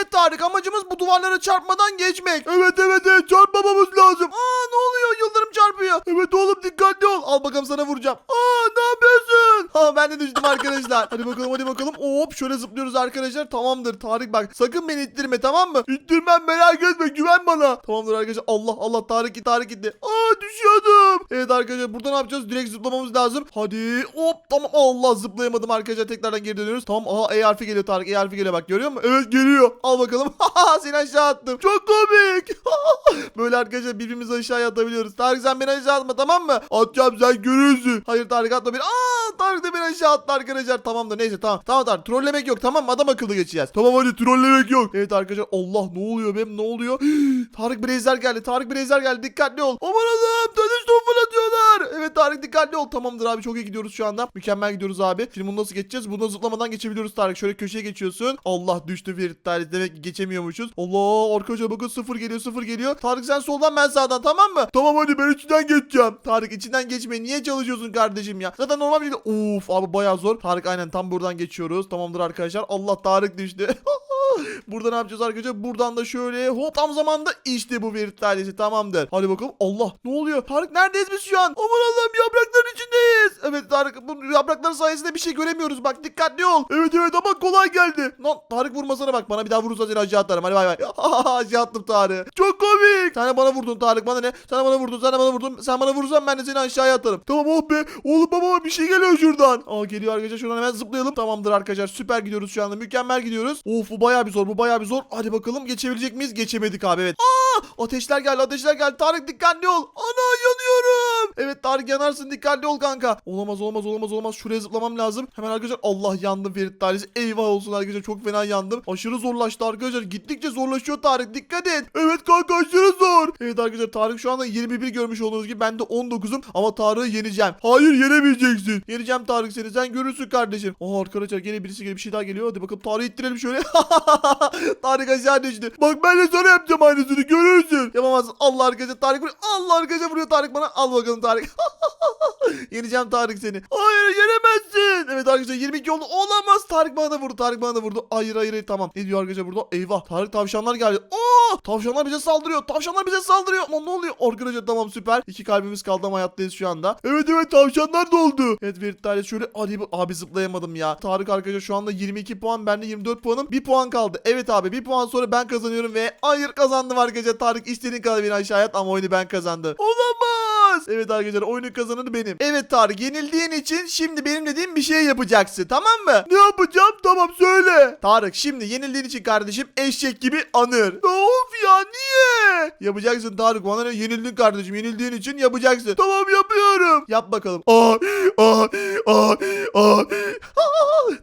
Evet Tarık amacımız bu duvarlara çarpmadan geçmek. Evet evet evet çarpmamamız lazım. Aa ne oluyor yıldırım çarpıyor. Evet oğlum dikkatli ol. Al bakalım sana vuracağım. Aa ne yapıyorsun? Ha ben de düştüm arkadaşlar. hadi bakalım hadi bakalım. Hop şöyle zıplıyoruz arkadaşlar. Tamamdır Tarık bak sakın beni ittirme tamam mı? İttirmem merak etme güven bana. Tamamdır arkadaşlar. Allah Allah Tarık gitti Tarık gitti. Aa düşüyordum. Evet arkadaşlar burada ne yapacağız? Direkt zıplamamız lazım. Hadi hop tamam Allah zıplayamadım arkadaşlar. Tekrardan geri dönüyoruz. Tamam aha E geliyor Tarık. E harfi geliyor bak görüyor musun? Evet geliyor. Al bakalım. Seni aşağı attım. Çok komik. Böyle arkadaşlar birbirimizi aşağıya atabiliyoruz. Tarık sen beni aşağı atma tamam mı? Atacağım sen görürsün. Hayır Tarık atma beni. Aa Tarık da beni aşağı attı arkadaşlar. Tamamdır neyse tamam. Tamam Tarık trollemek yok tamam? Adam akıllı geçeceğiz. Tamam hadi trollemek yok. Evet arkadaşlar Allah ne oluyor benim ne oluyor? Tarık Brezler geldi. Tarık Brezler geldi. Dikkatli ol. Aman Allah'ım top fırlatıyorlar. Evet Tarık dikkatli ol. Tamamdır abi çok iyi gidiyoruz şu anda. Mükemmel gidiyoruz abi. Şimdi bunu nasıl geçeceğiz? Bunu zıplamadan geçebiliyoruz Tarık. Şöyle köşeye geçiyorsun. Allah düştü Ferit Tarık. Demek ki geçemiyormuşuz. Allah arkadaşlar bakın sıfır geliyor sıfır geliyor. Tarık sen soldan ben sağdan tamam mı? Tamam hadi ben içinden geçeceğim. Tarık içinden geçmeyi niye çalışıyorsun kardeşim ya? Zaten normal bir şekilde of abi bayağı zor. Tarık aynen tam buradan geçiyoruz. Tamamdır arkadaşlar. Allah Tarık düştü. Burada ne yapacağız arkadaşlar? Buradan da şöyle hop tam zamanda işte bu Ferit ailesi tamamdır. Hadi bakalım. Allah ne oluyor? Tarık neredeyiz biz şu an? Aman Allah'ım yaprakların içindeyiz. Evet Tarık bu yapraklar sayesinde bir şey göremiyoruz. Bak dikkatli ol. Evet evet ama kolay geldi. Lan Tarık vurmasana bak. Bana bir daha vurursa seni aşağı atarım. Hadi bay bay. aşağı attım Tarık. Çok komik. Sen bana vurdun Tarık. Bana ne? Sen bana vurdun. Sen bana vurdun. Sen bana vurursan ben de seni aşağıya atarım. Tamam oh be. Oğlum babama bir şey geliyor şuradan. Aa geliyor arkadaşlar. Şuradan hemen zıplayalım. Tamamdır arkadaşlar. Süper gidiyoruz şu anda. Mükemmel gidiyoruz. Of bu bayağı bir zor. Bu bayağı bir zor. Hadi bakalım geçebilecek miyiz? Geçemedik abi evet. Aa ateşler geldi. Ateşler geldi. Tarık dikkatli ol. Ana yanıyorum. Evet Tarık yanarsın. Dikkatli ol kanka. Olamaz olmaz olmaz olmaz. Şuraya zıplamam lazım. Hemen arkadaşlar Allah yandım Ferit Tarih. Eyvah olsun arkadaşlar. Çok fena yandım. Aşırı zorlaştı arkadaşlar. Gittikçe zorlaşıyor Tarık. Dikkat et. Evet kanka aşırı zor. Evet arkadaşlar Tarık şu anda 21 görmüş olduğunuz gibi ben de 19'um ama Tarık'ı yeneceğim. Hayır yenemeyeceksin. Yeneceğim Tarık seni. Sen görürsün kardeşim. Aa arkadaşlar gene birisi geliyor bir şey daha geliyor. Hadi bakalım Tarık'ı ittirelim şöyle. Tarık aşağı düştü. Bak ben de sana yapacağım aynısını görürsün. Yapamazsın. Allah arkadaşlar Tarık vuruyor. Allah arkadaşlar vuruyor Tarık bana. Al bakalım Tarık. Yeneceğim Tarık seni. Hayır yenemezsin. Evet arkadaşlar 22 oldu. Olamaz. Tarık bana da vurdu. Tarık bana da vurdu. Hayır hayır hayır tamam. Ne diyor arkadaşlar burada? Eyvah. Tarık tavşanlar geldi. Oo! Tavşanlar bize saldırıyor. Tavşanlar bize saldırıyor. Aman ne oluyor? Arkadaşlar tamam süper. İki kalbimiz kaldı ama hayattayız şu anda. Evet evet tavşanlar doldu. Evet bir tane şöyle hadi abi zıplayamadım ya. Tarık arkadaşlar şu anda 22 puan. Ben de 24 puanım. Bir puan kaldı. Evet abi bir puan sonra ben kazanıyorum ve hayır kazandım arkadaşlar. Tarık istediğin kadar beni aşağıya at ama oyunu ben kazandım. Olamaz. Evet arkadaşlar oyunun kazananı benim. Evet Tarık yenildiğin için şimdi benim dediğim bir şey yapacaksın tamam mı? Ne yapacağım? Tamam söyle. Tarık şimdi yenildiğin için kardeşim eşek gibi anır. Of ya niye? Yapacaksın Tarık bana ne? Yenildin kardeşim yenildiğin için yapacaksın. Tamam yapıyorum. Yap bakalım. Aa, aa, aa, aa.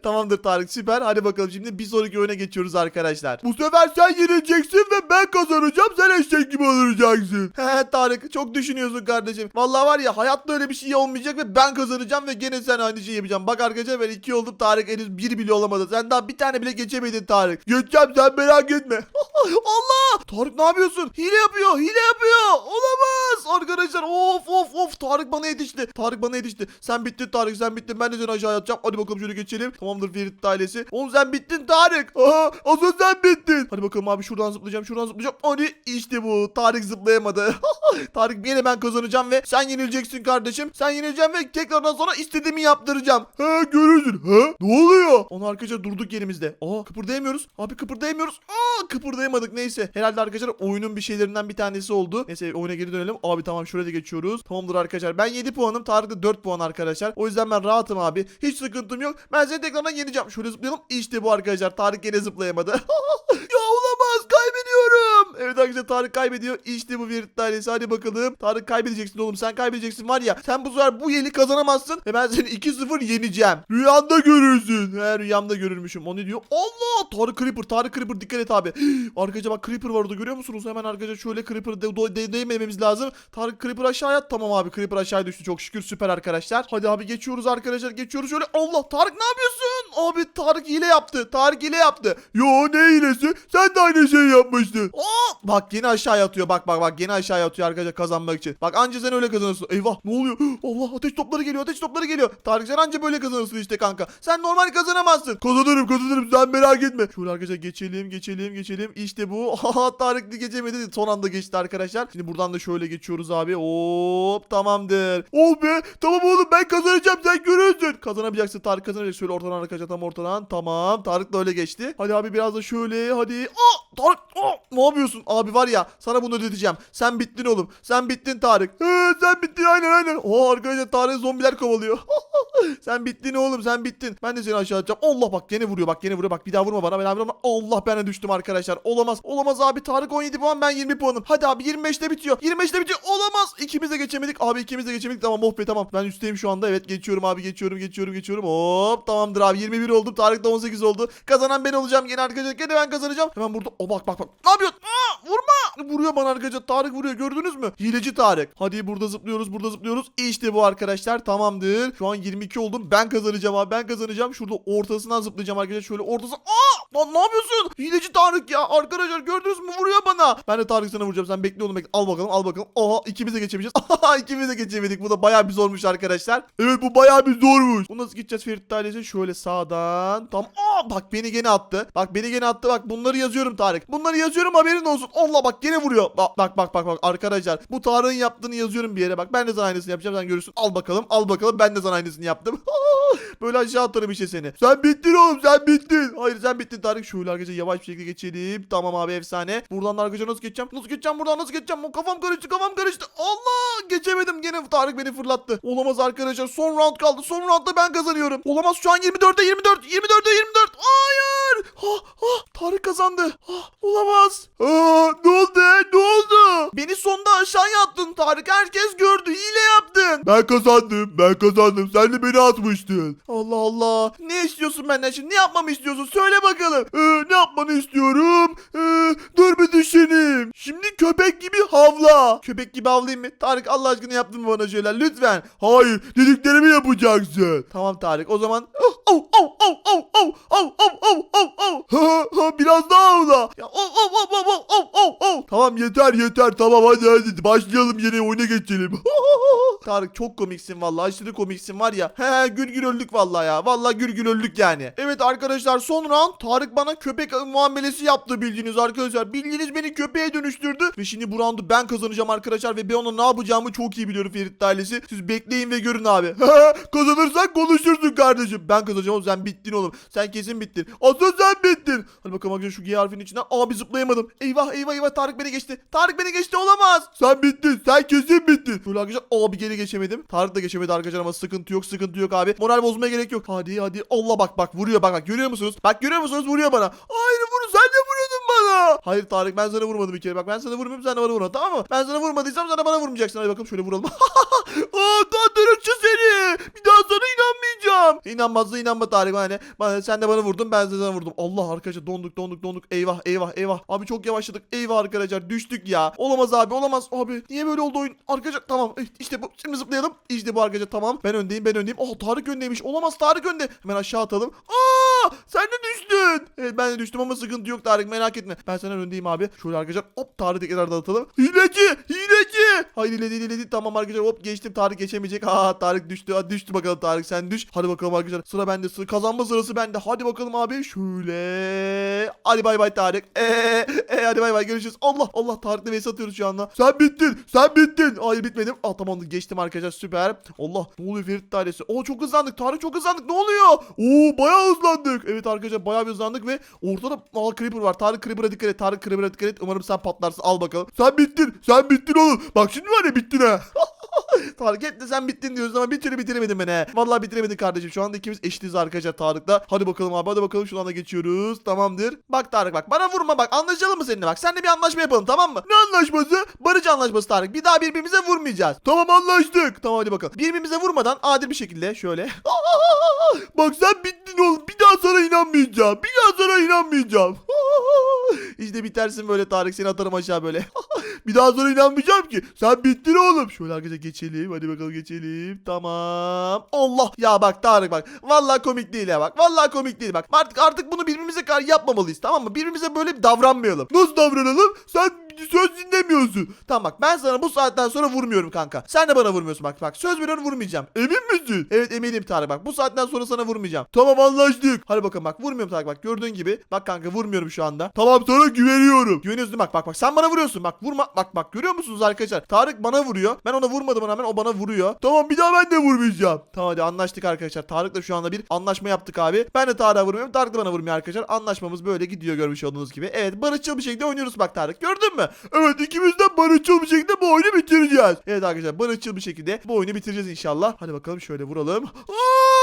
Tamamdır Tarık süper. Hadi bakalım şimdi bir sonraki oyuna geçiyoruz arkadaşlar. Bu sefer sen yenileceksin ve ben kazanacağım. Sen eşek gibi olacaksın. He Tarık çok düşünüyorsun kardeşim. Vallahi var ya hayatta öyle bir şey olmayacak ve ben kazanacağım ve gene sen aynı şeyi yapacaksın. Bak arkadaşlar ben iki oldum Tarık henüz bir bile olamadı. Sen daha bir tane bile geçemedin Tarık. Geçeceğim sen merak etme. Allah! Tarık ne yapıyorsun? Hile yapıyor. Hile yapıyor. Olamaz. Arkadaşlar of of of. Tarık bana yetişti. Tarık bana yetişti. Sen bittin Tarık sen bittin. Ben de seni aşağı atacağım. Hadi bakalım şöyle geçelim. Tamamdır Ferit ailesi. Oğlum sen bittin Tarık. Aha asıl sen bittin. Hadi bakalım abi şuradan zıplayacağım. Şuradan zıplayacağım. Hadi işte bu. Tarık zıplayamadı. Tarık yine ben kazanacağım ve sen yenileceksin kardeşim. Sen yenileceksin ve tekrardan sonra istediğimi yaptıracağım. He görürsün. He ne oluyor? Onu arkadaşlar durduk yerimizde. Aa kıpırdayamıyoruz. Abi kıpırdayamıyoruz. Aa kıpırdayamadık neyse. Herhalde arkadaşlar oyunun bir şeylerinden bir tanesi oldu. Neyse oyuna geri dönelim. Abi tamam şuraya da geçiyoruz. Tamamdır arkadaşlar. Ben 7 puanım. Tarık da 4 puan arkadaşlar. O yüzden ben rahatım abi. Hiç sıkıntım yok. Ben seni tekrardan yeneceğim. Şöyle zıplayalım. İşte bu arkadaşlar. Tarık yine zıplayamadı. ya olamaz. Kaybediyorum. Evet arkadaşlar Tarık kaybediyor. İşte bu bir tanesi. Hadi bakalım. Tarık kaybedeceksin oğlum. Sen kaybedeceksin var ya. Sen bu sefer bu yeli kazanamazsın. Ve ben seni 2-0 yeneceğim. Rüyanda görürsün. He rüyamda görürmüşüm. O ne diyor? Allah! Tarık Creeper. Tarık Creeper dikkat et abi. arkadaşlar bak Creeper var orada görüyor musunuz? Hemen arkadaşlar şöyle Creeper'ı de, de, de, değmememiz lazım. Tarık Creeper aşağıya at. Tamam abi Creeper aşağıya düştü. Çok şükür süper arkadaşlar. Hadi abi geçiyoruz arkadaşlar. Geçiyoruz şöyle. Allah Tarık ne yapıyorsun? Abi Tarık hile yaptı. Tarık hile yaptı. Yo ne hilesi? Sen de aynı şeyi yapmıştın. Aa, bak yine aşağıya atıyor. Bak bak bak yine aşağıya atıyor arkadaşlar kazanmak için. Bak anca sen öyle kazanırsın. Eyvah ne oluyor? Allah ateş topları geliyor ateş topları geliyor. Tarık sen anca böyle kazanırsın işte kanka. Sen normal kazanamazsın. Kazanırım kazanırım sen merak etme. Şöyle arkadaşlar geçelim geçelim geçelim. İşte bu. Tarık geçemedi. Son anda geçti arkadaşlar. Şimdi buradan da şöyle geçiyoruz abi. Hop tamamdır. Oh be tamam oğlum ben kazanacağım sen görürsün. Kazanamayacaksın Tarık kazanacak. Şöyle ortadan arkadaşlar tam ortadan. Tamam Tarık da öyle geçti. Hadi abi biraz da şöyle hadi. Aa, Tarık aa, ne yapıyorsun? Abi var ya sana bunu ödeteceğim. Sen bittin oğlum. Sen bittin Tarık. He, sen bittin aynen aynen. Oo arkadaşlar Tarık zombiler kovalıyor. sen bittin oğlum sen bittin. Ben de seni aşağı atacağım. Allah bak gene vuruyor bak gene vuruyor bak bir daha vurma bana. Ben abi Allah ben de düştüm arkadaşlar. Olamaz. Olamaz abi Tarık 17 puan ben 20 puanım. Hadi abi 25'te bitiyor. 25'te bitiyor. Olamaz. İkimiz de geçemedik. Abi ikimiz de geçemedik. Tamam oh be tamam. Ben üstteyim şu anda. Evet geçiyorum abi geçiyorum geçiyorum geçiyorum. Hop tamamdır abi 21 oldum. Tarık da 18 oldu. Kazanan ben olacağım. Gene arkadaşlar gene ben kazanacağım. Hemen burada. O bak bak bak. Ne yapıyorsun? Vurma. Vuruyor bana arkadaşlar. Tarık vuruyor. Gördünüz mü? Hileci Tarık. Hadi burada zıplıyoruz. Burada zıplıyoruz. İşte bu arkadaşlar. Tamamdır. Şu an 22 oldum. Ben kazanacağım abi. Ben kazanacağım. Şurada ortasından zıplayacağım arkadaşlar. Şöyle ortası. Aa! Lan ne yapıyorsun? Hileci Tarık ya. Arkadaşlar gördünüz mü? Vuruyor bana. Ben de Tarık sana vuracağım. Sen bekle oğlum bekle. Al bakalım al bakalım. Aha ikimiz de geçemeyeceğiz. Aha ikimiz de geçemedik. Bu da bayağı bir zormuş arkadaşlar. Evet bu bayağı bir zormuş. Bu nasıl gideceğiz Ferit ailesi? Şöyle sağdan. Tam. Aa bak beni gene attı. Bak beni gene attı. Bak bunları yazıyorum Tarık. Bunları yazıyorum haberin olsun. Allah bak gene vuruyor. Bak bak bak bak, bak. arkadaşlar. Bu Tarık'ın yaptığını yazıyorum bir yere bak. Ben de sana aynısını yapacağım. Sen görürsün. Al bakalım. Al bakalım. Ben de sana aynısını yaptım. Böyle aşağı atarım işte seni. Sen bittin oğlum sen bittin. Hayır sen bittin Tarık. Şöyle arkadaşlar yavaş bir şekilde geçelim. Tamam abi efsane. Buradan da arkadaşlar nasıl geçeceğim? Nasıl geçeceğim buradan nasıl geçeceğim? Kafam karıştı kafam karıştı. Allah geçemedim. Gene Tarık beni fırlattı. Olamaz arkadaşlar. Son round kaldı. Son roundda ben kazanıyorum. Olamaz şu an 24'te 24. 24'te 24. Hayır. Ha, ha, Tarık kazandı. Ha, olamaz. Aa, ne oldu? Ne oldu? Beni sonda aşağıya attın Tarık. Herkes gördü. Hile yaptın. Ben kazandım. Ben kazandım. Sen de beni atmıştın. Allah Allah. Ne istiyorsun benden şimdi? Ne yapmamı istiyorsun? Söyle bakalım. Ee, ne yapmanı istiyorum? Ee, dur bir düşüneyim. Şimdi köpek gibi havla. Köpek gibi havlayayım mı? Tarık Allah aşkına yaptın mı bana şeyler? Lütfen. Hayır. Dediklerimi yapacaksın. Tamam Tarık. O zaman oh oh oh oh oh oh oh oh oh oh oh ha ha biraz daha havla. Ya oh oh oh oh oh oh oh oh. Tamam yeter yeter. Tamam hadi hadi başlayalım yeni oyuna geçelim. Tarık çok komiksin vallahi. Aşırı komiksin var ya. He gül gül öldük vallahi ya. Vallahi gül gül öldük yani. Evet arkadaşlar son round Tarık bana köpek muamelesi yaptı bildiğiniz arkadaşlar. Bildiğiniz beni köpeğe dönüştürdü. Ve şimdi bu roundu ben kazanacağım arkadaşlar. Ve ben ona ne yapacağımı çok iyi biliyorum Ferit ailesi. Siz bekleyin ve görün abi. Kazanırsan konuşursun kardeşim. Ben kazanacağım oğlum sen bittin oğlum. Sen kesin bittin. Asıl sen bittin. Hadi bakalım arkadaşlar şu G harfinin içinden. Abi zıplayamadım. Eyvah eyvah eyvah Tarık beni geçti. Tarık beni geçti olamaz. Sen bittin. Sen kesin bittin. Böyle arkadaşlar abi geri geçemedim. Tarık da geçemedi arkadaşlar ama sıkıntı yok sıkıntı yok abi. Moral bozmaya gerek yok. Hadi hadi. Allah bak bak vuruyor bak bak görüyor musunuz? Bak görüyor musunuz vuruyor bana. Hayır vur sen de vuruyordun bana. Hayır Tarık ben sana vurmadım bir kere. Bak ben sana vurmuyorum sen de bana vurma tamam mı? Ben sana vurmadıysam de bana vurmayacaksın. Hadi bakalım şöyle vuralım. Aa kandırıkçı seni. Bir daha sana inanmayacağım. İnanmazsa inanma Tarık hani. Bana, sen de bana vurdun ben de sana vurdum. Allah arkadaşlar donduk donduk donduk. Eyvah eyvah eyvah. Abi çok yavaşladık. Eyvah arkadaşlar düştük ya. Olamaz abi olamaz. Abi niye böyle oldu oyun? Arkadaşlar tamam. İşte bu. Şimdi zıplayalım. İşte bu arkadaşlar tamam. Ben öndeyim ben öndeyim. Oh Tarık öndeymiş. Olamaz Tarık önde. Hemen aşağı atalım. Aa sen de düştün. Evet ben de düştüm ama sıkıntı yok Tarık merak etme. Ben senden öndeyim abi. Şöyle arkadaşlar hop Tarık'ı tekrar dağıtalım. Hileci hileci. Hayır hileci hileci. Tamam arkadaşlar hop geçtim. Tarık geçemeyecek. Ha Tarık düştü. Hadi düştü bakalım Tarık sen düş. Hadi bakalım arkadaşlar. Sıra bende. Sıra kazanma sırası bende. Hadi bakalım abi. Şöyle. Hadi bay bay Tarık. Eee e, hadi bay bay görüşürüz. Allah Allah Tarık'la vs atıyoruz şu anda. Sen bittin. Sen bittin. Hayır bitmedim. Ah tamam geçtim arkadaşlar süper. Allah ne oluyor Ferit ailesi? Oo çok hızlandık. Tarık çok hızlandık. Ne oluyor? Oo bayağı hızlandık. Evet arkadaşlar bayağı bir hızlandık ve ortada Aa, Creeper var. Tarık Creeper'a dikkat et. Tarık Creeper'a dikkat et. Umarım sen patlarsın. Al bakalım. Sen bittin. Sen bittin oğlum. Bak şimdi var ya bittin ha. Tarık de sen bittin diyoruz ama bir türlü bitiremedin beni. Vallahi bitiremedin kardeşim. Şu anda ikimiz eşitiz arkadaşlar Tarık'la. Hadi bakalım abi hadi bakalım şu anda geçiyoruz. Tamamdır. Bak Tarık bak bana vurma bak anlaşalım mı seninle bak. Seninle bir anlaşma yapalım tamam mı? Ne anlaşması? Barış anlaşması Tarık. Bir daha birbirimize vurmayacağız. Tamam anlaştık. Tamam hadi bakalım. Birbirimize vurmadan adil bir şekilde şöyle. bak sen bittin sana inanmayacağım. Bir daha sana inanmayacağım. işte bitersin böyle Tarık seni atarım aşağı böyle. Bir daha sonra inanmayacağım ki. Sen bittin oğlum. Şöyle arkadaşlar geçelim. Hadi bakalım geçelim. Tamam. Allah. Ya bak Tarık bak. Vallahi komik değil ya bak. Vallahi komik değil bak. Artık artık bunu birbirimize karşı yapmamalıyız tamam mı? Birbirimize böyle davranmayalım. Nasıl davranalım? Sen söz dinlemiyorsun. Tamam bak ben sana bu saatten sonra vurmuyorum kanka. Sen de bana vurmuyorsun bak bak. Söz veriyorum vurmayacağım. Emin misin? Evet eminim Tarık bak. Bu saatten sonra sana vurmayacağım. Tamam anlaştık. Hadi bakalım bak vurmuyorum Tarık bak. Gördüğün gibi. Bak kanka vurmuyorum şu anda. Tamam sana güveniyorum. Güveniyorsun bak bak bak. Sen bana vuruyorsun. Bak vurma. Bak bak görüyor musunuz arkadaşlar? Tarık bana vuruyor. Ben ona vurmadım rağmen o bana vuruyor. Tamam bir daha ben de vurmayacağım. Tamam hadi anlaştık arkadaşlar. Tarık'la şu anda bir anlaşma yaptık abi. Ben de Tarık'a vurmuyorum. Tarık da bana vurmuyor arkadaşlar. Anlaşmamız böyle gidiyor görmüş olduğunuz gibi. Evet barışçıl bir şekilde oynuyoruz bak Tarık. Gördün mü? Evet ikimiz de barışçıl bir şekilde bu oyunu bitireceğiz. Evet arkadaşlar barışçıl bir şekilde bu oyunu bitireceğiz inşallah. Hadi bakalım şöyle vuralım. Aa!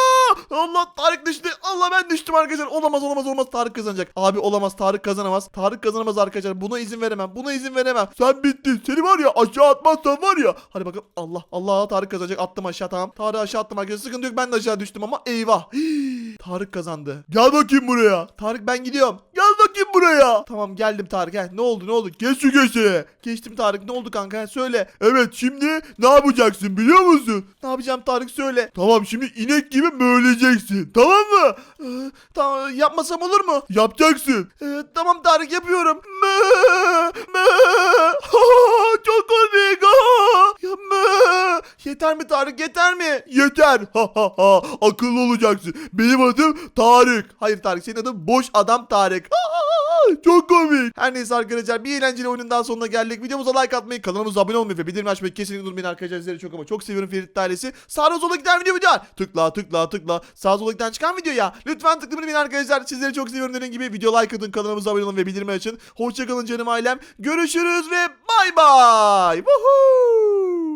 Allah Tarık düştü. Allah ben düştüm arkadaşlar. Olamaz olamaz olmaz Tarık kazanacak. Abi olamaz Tarık kazanamaz. Tarık kazanamaz arkadaşlar. Buna izin veremem. Buna izin veremem. Sen bittin. Seni var ya aşağı atmazsan var ya. Hadi bakalım. Allah Allah Tarık kazanacak. Attım aşağı tamam. Tarık aşağı attım arkadaşlar. Sıkıntı yok ben de aşağı düştüm ama eyvah. Tarık kazandı. Gel bakayım buraya. Tarık ben gidiyorum. Gel bakayım buraya. Tamam geldim Tarık. He. Ne oldu ne oldu? Geç şu köşeye. Geçtim Tarık. Ne oldu kanka? Söyle. Evet şimdi ne yapacaksın biliyor musun? Ne yapacağım Tarık söyle. Tamam şimdi inek gibi möğleyeceksin. Tamam mı? Ee, tamam yapmasam olur mu? Yapacaksın. Ee, tamam Tarık yapıyorum. Mö, mö. Çok komik. Yeter mi Tarık yeter mi? Yeter. Akıllı olacaksın. Benim adım Tarık. Hayır Tarık senin adın boş adam Tarık. Çok komik. Her neyse arkadaşlar bir eğlenceli oyunun daha sonuna geldik. Videomuza like atmayı, kanalımıza abone olmayı ve bildirim açmayı kesinlikle unutmayın arkadaşlar. Sizleri çok ama çok seviyorum Ferit ailesi. Sağda sola giden video video. Tıkla tıkla tıkla. Sağ sola giden çıkan videoya. Lütfen tıklamayın arkadaşlar. Sizleri çok seviyorum dediğim gibi. Video like atın, kanalımıza abone olun ve bildirimi açın. Hoşçakalın canım ailem. Görüşürüz ve bay bay. Woohoo.